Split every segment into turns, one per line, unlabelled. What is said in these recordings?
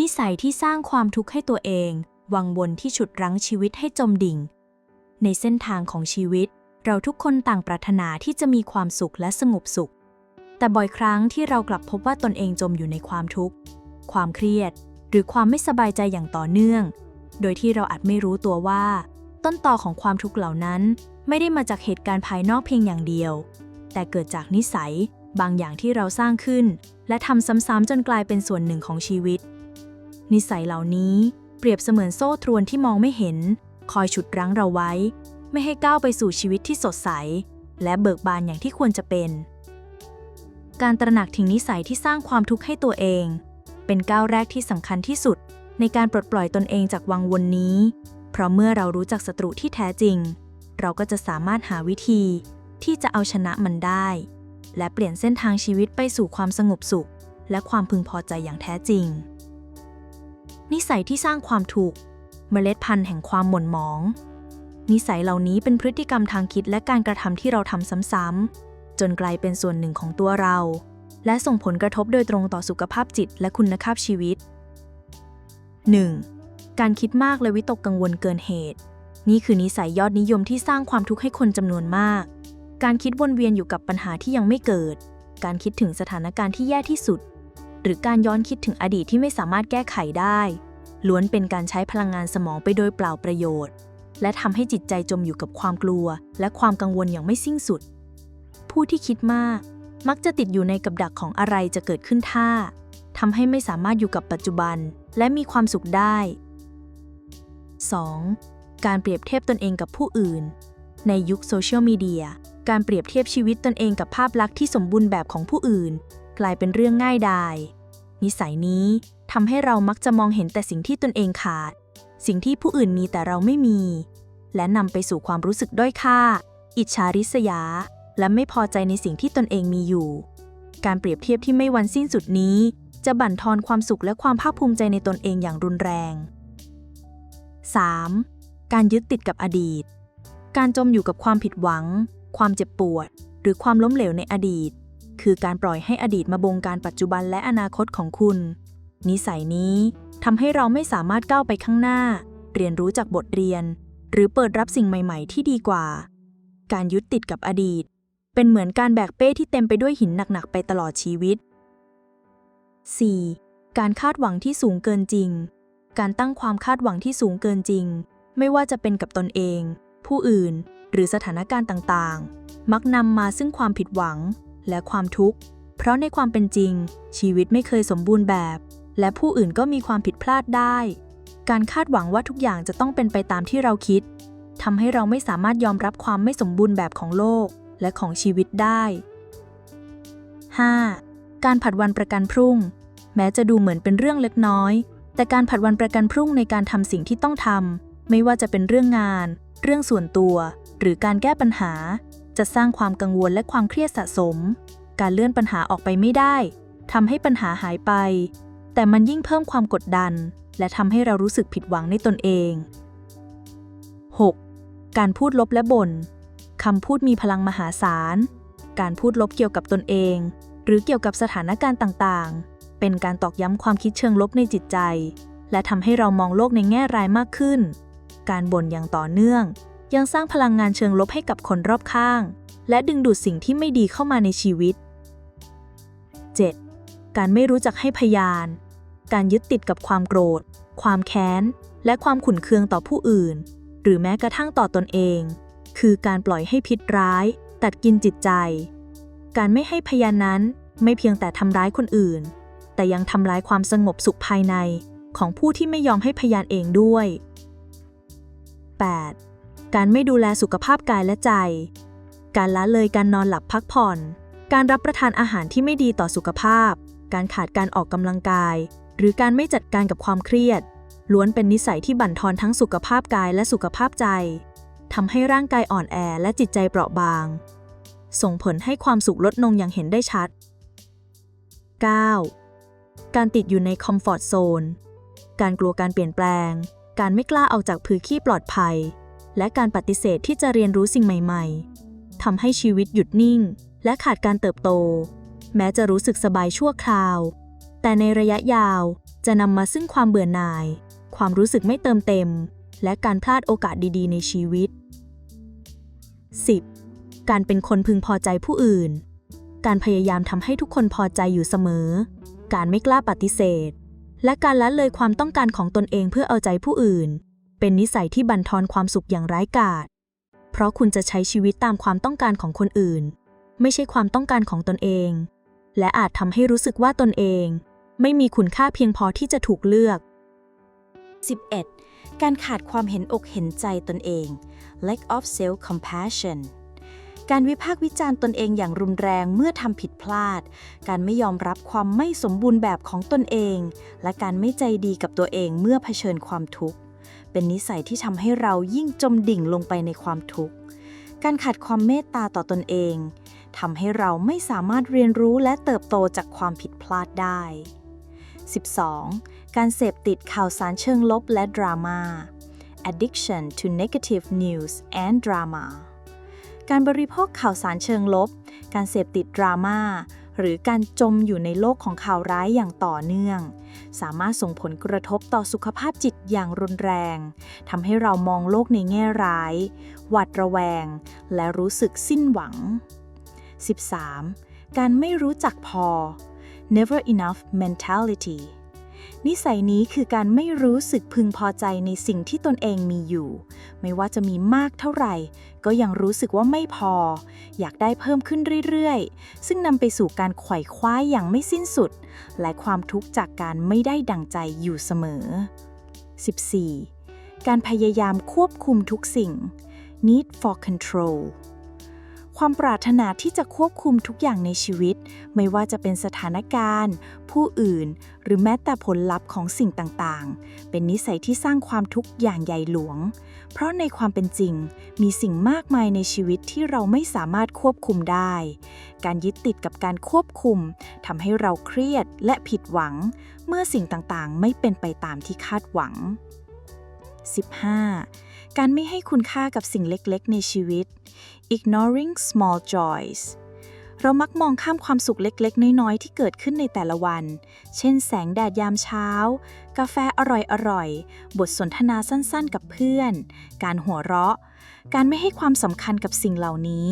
นิสัยที่สร้างความทุกข์ให้ตัวเอง วังวนที่ฉุดรั้งชีวิตให้จมดิ่ง ในเส้นทางของชีวิต เราทุกคนต่างปรารถนาที่จะมีความสุขและสงบสุข แต่บ่อยครั้งที่เรากลับพบว่าตนเองจมอยู่ในความทุกข์ ความเครียด หรือความไม่สบายใจอย่างต่อเนื่อง โดยที่เราอาจไม่รู้ตัวว่า ต้นตอของความทุกข์เหล่านั้นไม่ได้มาจากเหตุการณ์ภายนอกเพียงอย่างเดียว แต่เกิดจากนิสัยบางอย่างที่เราสร้างขึ้น และทำซ้ำๆจนกลายเป็นส่วนหนึ่งของชีวิต นิสัยเหล่านี้เปรียบเสมือนโซ่ตรวนที่มองไม่เห็น คอยฉุดรั้งเราไว้ ไม่ให้ก้าวไปสู่ชีวิตที่สดใส และเบิกบานอย่างที่ควรจะเป็น การตระหนักถึงนิสัยที่สร้างความทุกข์ให้ตัวเอง เป็นก้าวแรกที่สำคัญที่สุด ในการปลดปล่อยตนเองจากวังวนนี้ เพราะเมื่อเรารู้จักศัตรูที่แท้จริง เราก็จะสามารถหาวิธี ที่จะเอาชนะมันได้ และเปลี่ยนเส้นทางชีวิตไปสู่ความสงบสุข และความพึงพอใจอย่างแท้จริง นิสัยที่สร้างความถูกข์เมล็ดพันธุ์แห่งความหม่นหมอง นิสัยเหล่านี้เป็นพฤติกรรมทางคิดและการกระทำที่เราทำซ้ำๆจนกลายเป็นส่วนหนึ่งของตัวเรา และส่งผลกระทบโดยตรงต่อสุขภาพจิตและคุณภาพชีวิต 1. การคิดมากและวิตกกังวลเกินเหตุ นี่คือนิสัยยอดนิยมที่สร้างความทุกข์ให้คนจำนวนมาก การคิดวนเวียนอยู่กับปัญหาที่ยังไม่เกิด การคิดถึงสถานการณ์ที่แย่ที่สุด หรือการย้อนคิดถึงอดีตที่ไม่สามารถแก้ไขได้ ล้วนเป็นการใช้พลังงานสมองไปโดยเปล่าประโยชน์ และทำให้จิตใจจมอยู่กับความกลัว และความกังวลอย่างไม่สิ้นสุด ผู้ที่คิดมาก มักจะติดอยู่ในกับดักของอะไรจะเกิดขึ้นท่าทำให้ไม่สามารถอยู่กับปัจจุบัน และมีความสุขได้ 2. การเปรียบเทียบตนเองกับผู้อื่น ในยุคโซเชียลมีเดีย การเปรียบเทียบชีวิตตนเองกับภาพลักษณ์ที่สมบูรณ์แบบของผู้อื่น กลายเป็นเรื่องง่ายดาย นิสัยนี้ทำให้เรามักจะมองเห็นแต่สิ่งที่ตนเองขาด สิ่งที่ผู้อื่นมีแต่เราไม่มี และนำไปสู่ความรู้สึกด้อยค่า อิจฉาริษยา และไม่พอใจในสิ่งที่ตนเองมีอยู่ การเปรียบเทียบที่ไม่วันสิ้นสุดนี้ จะบั่นทอนความสุขและความภาคภูมิใจในตนเองอย่างรุนแรง 3. การยึดติดกับอดีต การจมอยู่กับความผิดหวัง ความเจ็บปวด หรือความล้มเหลวในอดีต คือการปล่อยให้อดีตมาบงการปัจจุบันและอนาคตของคุณ นิสัยนี้ทำให้เราไม่สามารถก้าวไปข้างหน้า เรียนรู้จากบทเรียน หรือเปิดรับสิ่งใหม่ ๆ ที่ดีกว่า การยึดติดกับอดีต เป็นเหมือนการแบกเป้ที่เต็มไปด้วยหินหนักๆไปตลอดชีวิต 4. การคาดหวังที่สูงเกินจริง การตั้งความคาดหวังที่สูงเกินจริง ไม่ว่าจะเป็นกับตนเอง ผู้อื่น หรือสถานการณ์ต่างๆ มักนำมาซึ่งความผิดหวัง และความทุกข์ เพราะในความเป็นจริง ชีวิตไม่เคยสมบูรณ์แบบ และผู้อื่นก็มีความผิดพลาดได้ การคาดหวังว่าทุกอย่างจะต้องเป็นไปตามที่เราคิดทำให้เราไม่สามารถยอมรับความไม่สมบูรณ์แบบของโลกและของชีวิตได้ 5. การผัดวันประกันพรุ่ง แม้จะดูเหมือนเป็นเรื่องเล็กน้อย แต่การผัดวันประกันพรุ่งในการทำสิ่งที่ต้องทำไม่ว่าจะเป็นเรื่องงาน เรื่องส่วนตัว หรือการแก้ปัญหา จะสร้างความกังวลและความเครียดสะสม การเลื่อนปัญหาออกไปไม่ได้ทำให้ปัญหาหายไป แต่มันยิ่งเพิ่มความกดดัน และทำให้เรารู้สึกผิดหวังในตนเอง 6. การพูดลบและบน่นคำพูดมีพลังมหาศาล การพูดลบเกี่ยวกับตนเอง หรือเกี่ยวกับสถานการณ์ต่างๆ เป็นการตอกย้ำความคิดเชิงลบในจิตใจ และทำให้เรามองโลกในแง่ร้ายมากขึ้น การบ่นอย่างต่อเนื่อง ยังสร้างพลังงานเชิงลบให้กับคนรอบข้าง และดึงดูดสิ่งที่ไม่ดีเข้ามาในชีวิต 7. การไม่รู้จักให้พยาน การยึดติดกับความโกรธ ความแค้น และความขุ่นเคืองต่อผู้อื่น หรือแม้กระทั่งต่อตนเอง คือการปล่อยให้พิษร้าย ตัดกินจิตใจ การไม่ให้พยานนั้นไม่เพียงแต่ทำร้ายคนอื่น แต่ยังทำลายความสงบสุขภายในของผู้ที่ไม่ยอมให้พยานเองด้วย 8. การไม่ดูแลสุขภาพกายและใจ การละเลยการนอนหลับพักผ่อน การรับประทานอาหารที่ไม่ดีต่อสุขภาพ การขาดการออกกำลังกาย หรือการไม่จัดการกับความเครียด ล้วนเป็นนิสัยที่บั่นทอนทั้งสุขภาพกายและสุขภาพใจทำให้ร่างกายอ่อนแอและจิตใจเปราะบาง ส่งผลให้ความสุขลดลงอย่างเห็นได้ชัด 9. การติดอยู่ในคอมฟอร์ทโซน การกลัวการเปลี่ยนแปลง การไม่กล้าออกจากพื้นที่ปลอดภัย และการปฏิเสธที่จะเรียนรู้สิ่งใหม่ ๆทำให้ชีวิตหยุดนิ่ง และขาดการเติบโต แม้จะรู้สึกสบายชั่วคราว แต่ในระยะยาวจะนำมาซึ่งความเบื่อหน่าย ความรู้สึกไม่เติมเต็ม และการพลาดโอกาสดีๆ ในชีวิต 10. การเป็นคนพึงพอใจผู้อื่น การพยายามทำให้ทุกคนพอใจอยู่เสมอ การไม่กล้าปฏิเสธ และการละเลยความต้องการของตนเองเพื่อเอาใจผู้อื่น เป็นนิสัยที่บั่นทอนความสุขอย่างร้ายกาจ เพราะคุณจะใช้ชีวิตตามความต้องการของคนอื่น ไม่ใช่ความต้องการของตนเอง และอาจทำให้รู้สึกว่าตนเอง ไม่มีคุณค่าเพียงพอที่จะถูกเลือก
11. การขาดความเห็นอกเห็นใจตนเอง lack of self compassion การวิพากษ์วิจารณ์ตนเองอย่างรุนแรงเมื่อทำผิดพลาด การไม่ยอมรับความไม่สมบูรณ์แบบของตนเอง และการไม่ใจดีกับตัวเองเมื่อเผชิญความทุกข์ เป็นนิสัยที่ทำให้เรายิ่งจมดิ่งลงไปในความทุกข์ การขาดความเมตตาต่อตนเองทำให้เราไม่สามารถเรียนรู้และเติบโตจากความผิดพลาดได้ 12. การเสพติดข่าวสารเชิงลบและดราม่า addiction to negative news and drama การบริโภคข่าวสารเชิงลบ การเสพติดดราม่า หรือการจมอยู่ในโลกของข่าวร้ายอย่างต่อเนื่อง สามารถส่งผลกระทบต่อสุขภาพจิตอย่างรุนแรงทำให้เรามองโลกในแง่ร้าย หวาดระแวง และรู้สึกสิ้นหวัง 13. การไม่รู้จักพอ never enough mentality นิสัยนี้คือการไม่รู้สึกพึงพอใจในสิ่งที่ตนเองมีอยู่ ไม่ว่าจะมีมากเท่าไหร่ ก็ยังรู้สึกว่าไม่พอ อยากได้เพิ่มขึ้นเรื่อยๆ ซึ่งนำไปสู่การไขว่คว้าอย่างไม่สิ้นสุด และความทุกข์จากการไม่ได้ดังใจอยู่เสมอ 14. การพยายามควบคุมทุกสิ่ง need for control ความปรารถนาที่จะควบคุมทุกอย่างในชีวิต ไม่ว่าจะเป็นสถานการณ์ ผู้อื่น หรือแม้แต่ผลลัพธ์ของสิ่งต่างๆ เป็นนิสัยที่สร้างความทุกข์อย่างใหญ่หลวง เพราะในความเป็นจริง มีสิ่งมากมายในชีวิตที่เราไม่สามารถควบคุมได้ การยึดติดกับการควบคุมทำให้เราเครียดและผิดหวัง เมื่อสิ่งต่างๆ ไม่เป็นไปตามที่คาดหวัง 15. การไม่ให้คุณค่ากับสิ่งเล็กๆ ในชีวิต ignoring small joys เรามักมองข้ามความสุขเล็กๆ น้อยๆ ที่เกิดขึ้นในแต่ละวัน เช่นแสงแดดยามเช้า กาแฟอร่อยๆ บทสนทนาสั้นๆ กับเพื่อน การหัวเราะ การไม่ให้ความสำคัญกับสิ่งเหล่านี้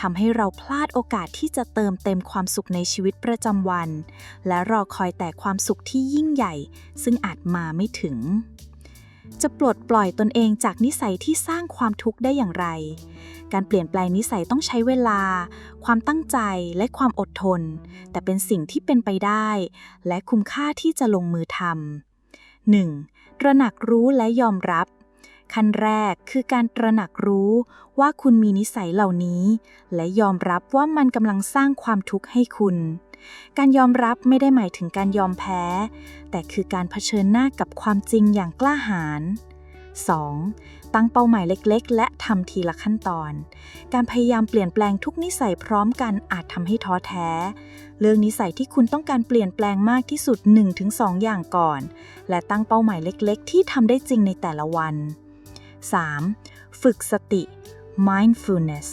ทำให้เราพลาดโอกาสที่จะเติมเต็มความสุขในชีวิตประจำวัน และรอคอยแต่ความสุขที่ยิ่งใหญ่ ซึ่งอาจมาไม่ถึง จะปลดปล่อยตนเองจากนิสัยที่สร้างความทุกข์ได้อย่างไร การเปลี่ยนแปลงนิสัยต้องใช้เวลา ความตั้งใจและความอดทน แต่เป็นสิ่งที่เป็นไปได้ และคุ้มค่าที่จะลงมือทำ 1. ตระหนักรู้และยอมรับ ขั้นแรกคือการตระหนักรู้ว่าคุณมีนิสัยเหล่านี้ และยอมรับว่ามันกำลังสร้างความทุกข์ให้คุณ การยอมรับไม่ได้หมายถึงการยอมแพ้ แต่คือการเผชิญหน้ากับความจริงอย่างกล้าหาญ 2. ตั้งเป้าหมายเล็กๆ และทำทีละขั้นตอน การพยายามเปลี่ยนแปลงทุกนิสัยพร้อมกันอาจทำให้ท้อแท้ เลือกนิสัยที่คุณต้องการเปลี่ยนแปลงมากที่สุด 1-2 อย่างก่อน และตั้งเป้าหมายเล็กๆ ที่ทำได้จริงในแต่ละวัน 3. ฝึกสติ mindfulness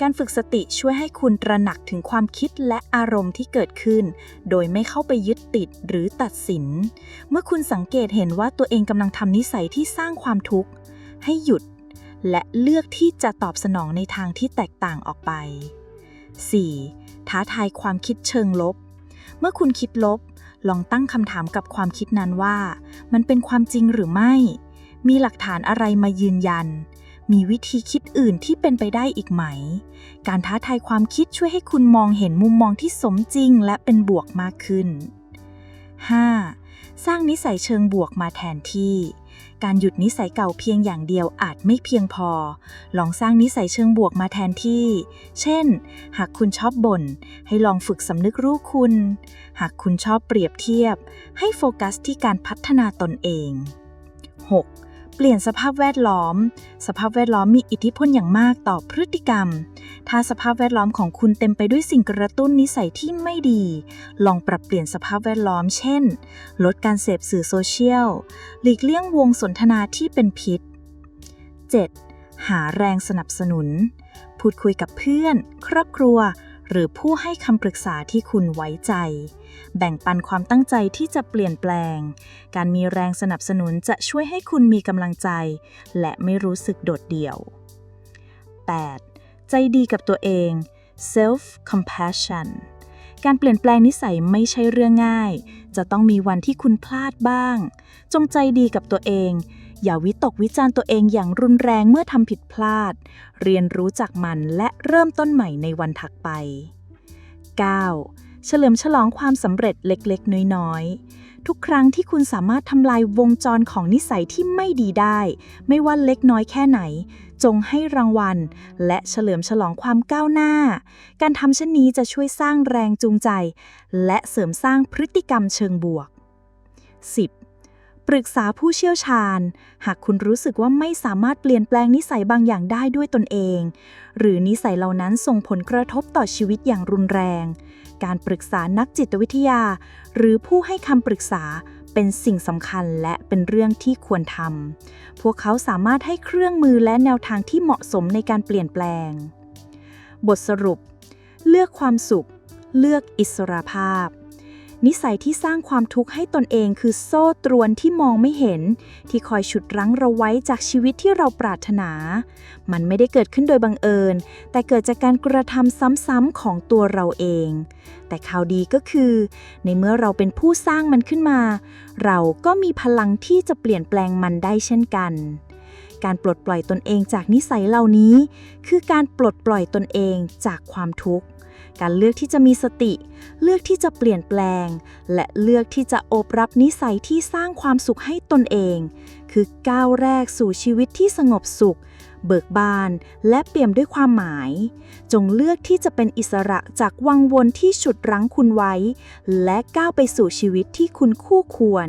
การฝึกสติช่วยให้คุณตระหนักถึงความคิดและอารมณ์ที่เกิดขึ้น โดยไม่เข้าไปยึดติดหรือตัดสิน เมื่อคุณสังเกตเห็นว่าตัวเองกำลังทำนิสัยที่สร้างความทุกข์ ให้หยุด และเลือกที่จะตอบสนองในทางที่แตกต่างออกไป 4. ท้าทายความคิดเชิงลบ เมื่อคุณคิดลบ ลองตั้งคำถามกับความคิดนั้นว่า มันเป็นความจริงหรือไม่ มีหลักฐานอะไรมายืนยัน มีวิธีคิดอื่นที่เป็นไปได้อีกไหม การท้าทายความคิดช่วยให้คุณมองเห็นมุมมองที่สมจริงและเป็นบวกมากขึ้น 5. สร้างนิสัยเชิงบวกมาแทนที่ การหยุดนิสัยเก่าเพียงอย่างเดียวอาจไม่เพียงพอ ลองสร้างนิสัยเชิงบวกมาแทนที่ เช่น หากคุณชอบบ่น ให้ลองฝึกสำนึกรู้คุณ หากคุณชอบเปรียบเทียบ ให้โฟกัสที่การพัฒนาตนเอง 6. เปลี่ยนสภาพแวดล้อม สภาพแวดล้อมมีอิทธิพลอย่างมากต่อพฤติกรรม ถ้าสภาพแวดล้อมของคุณเต็มไปด้วยสิ่งกระตุ้นนิสัยที่ไม่ดี ลองปรับเปลี่ยนสภาพแวดล้อม เช่น ลดการเสพสื่อโซเชียล หลีกเลี่ยงวงสนทนาที่เป็นพิษ 7. หาแรงสนับสนุน พูดคุยกับเพื่อน ครอบครัว หรือผู้ให้คำปรึกษาที่คุณไว้ใจ แบ่งปันความตั้งใจที่จะเปลี่ยนแปลง การมีแรงสนับสนุนจะช่วยให้คุณมีกำลังใจ และไม่รู้สึกโดดเดี่ยว 8. ใจดีกับตัวเอง self compassion การเปลี่ยนแปลงนิสัยไม่ใช่เรื่องง่าย จะต้องมีวันที่คุณพลาดบ้าง จงใจดีกับตัวเอง อย่าวิตกวิจารณ์ตัวเองอย่างรุนแรงเมื่อทำผิดพลาด เรียนรู้จากมันและเริ่มต้นใหม่ในวันถัดไป 9. เฉลิมฉลองความสำเร็จเล็กๆ น้อยๆ ทุกครั้งที่คุณสามารถทำลายวงจรของนิสัยที่ไม่ดีได้ ไม่ว่าเล็กน้อยแค่ไหน จงให้รางวัล และเฉลิมฉลองความก้าวหน้า การทำเช่นนี้จะช่วยสร้างแรงจูงใจ และเสริมสร้างพฤติกรรมเชิงบวก 10. ปรึกษาผู้เชี่ยวชาญ หากคุณรู้สึกว่าไม่สามารถเปลี่ยนแปลงนิสัยบางอย่างได้ด้วยตนเอง หรือนิสัยเหล่านั้นส่งผลกระทบต่อชีวิตอย่างรุนแรง การปรึกษานักจิตวิทยา หรือผู้ให้คำปรึกษาเป็นสิ่งสำคัญและเป็นเรื่องที่ควรทำ พวกเขาสามารถให้เครื่องมือและแนวทางที่เหมาะสมในการเปลี่ยนแปลง บทสรุป เลือกความสุข เลือกอิสรภาพ นิสัยที่สร้างความทุกข์ให้ตนเองคือโซ่ตรวนที่มองไม่เห็น ที่คอยฉุดรั้งเราไว้จากชีวิตที่เราปรารถนา มันไม่ได้เกิดขึ้นโดยบังเอิญ แต่เกิดจากการกระทำซ้ำๆของตัวเราเอง แต่ข่าวดีก็คือ ในเมื่อเราเป็นผู้สร้างมันขึ้นมา เราก็มีพลังที่จะเปลี่ยนแปลงมันได้เช่นกันการปลดปล่อยตนเองจากนิสัยเหล่านี้ คือการปลดปล่อยตนเองจากความทุกข์ การเลือกที่จะมีสติ เลือกที่จะเปลี่ยนแปลง และเลือกที่จะโอบรับนิสัยที่สร้างความสุขให้ตนเอง คือก้าวแรกสู่ชีวิตที่สงบสุข เบิกบาน และเปี่ยมด้วยความหมาย จงเลือกที่จะเป็นอิสระจากวังวนที่ฉุดรั้งคุณไว้ และก้าวไปสู่ชีวิตที่คุณคู่ควร